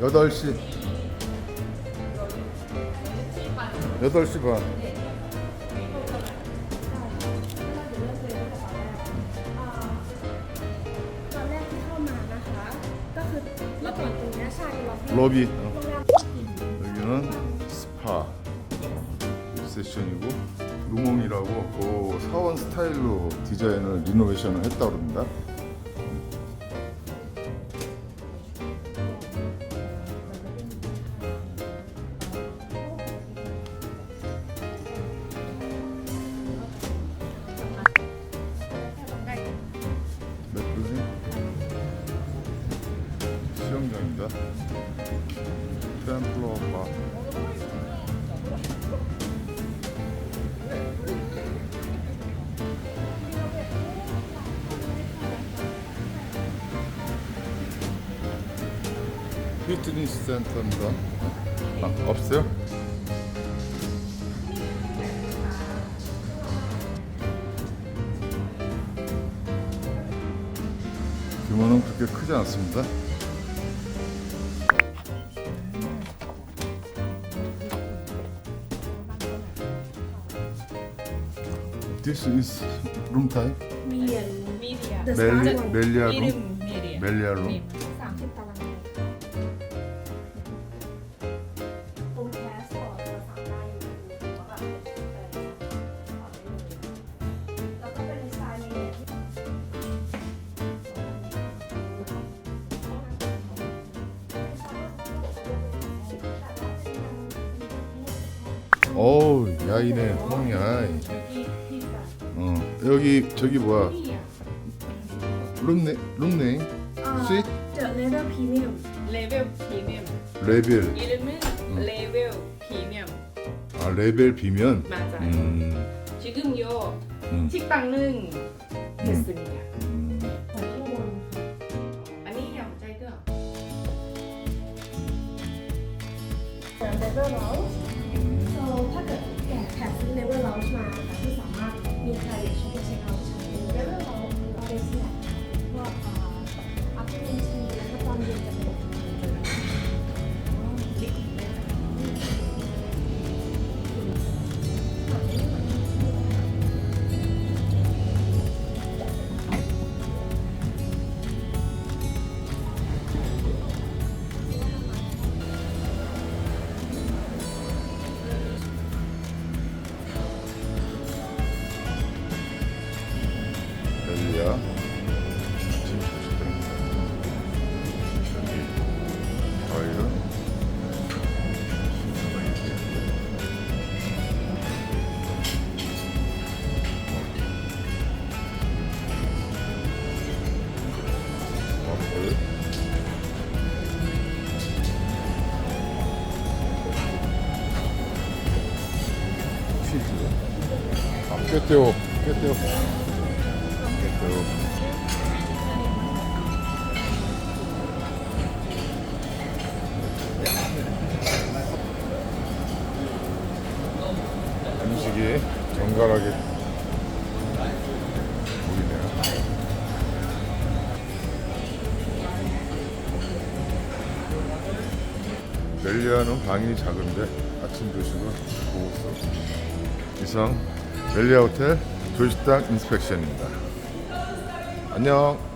8시 8시 반 ตอนแรกที่เข้ามานะคะ ก็คือเมื่อก่อนตรงเนี้ยใช่ล็อบบี้ 로비 어. โรงแรม 여기는 스파 세션이고 루몽이라고 그 사원 스타일로 디자인을 리노베이션을 했다고 합니다. 수영장입니다. 템플러 바 피트니스 센터입니다. 아, 없어요? 규모는 그렇게 크지 않습니다. This is room type? เมียน มีเดีย The 멜리, Star One 멜리아 มีริ 룸? มมีเดีย 멜리아 룸? สามสิบตารางเมตรตรงแคสต่อจะสามได้อยู่ว่าแบบเป็นต่อได้เลยแล้วก็เป็นสไตล์นี้ 어우 야이네 홍야 ที่ที่แบบ 어 여기 저기 뭐야? 룸네 룸네? 시 저 레벨 프리미엄. 레벨 프리미엄. 레벨. 이름은 음. 레벨 프리미엄. 아 레벨 비면? 맞아요. 음, 지금 요 음. 식당은 음. 됐습니다. 음. 레벨 라운지 저 파크. 예, 레벨 라운지 마. 变态也是个健康。 치즈 아 깨떼오 깨떼오 깨떼오 음식이 정갈하게 보이네요. 멜리아는 방이 작은데 아침 조식은 고급스럽 이상 멜리아 호텔 조식당 인스펙션입니다. 안녕.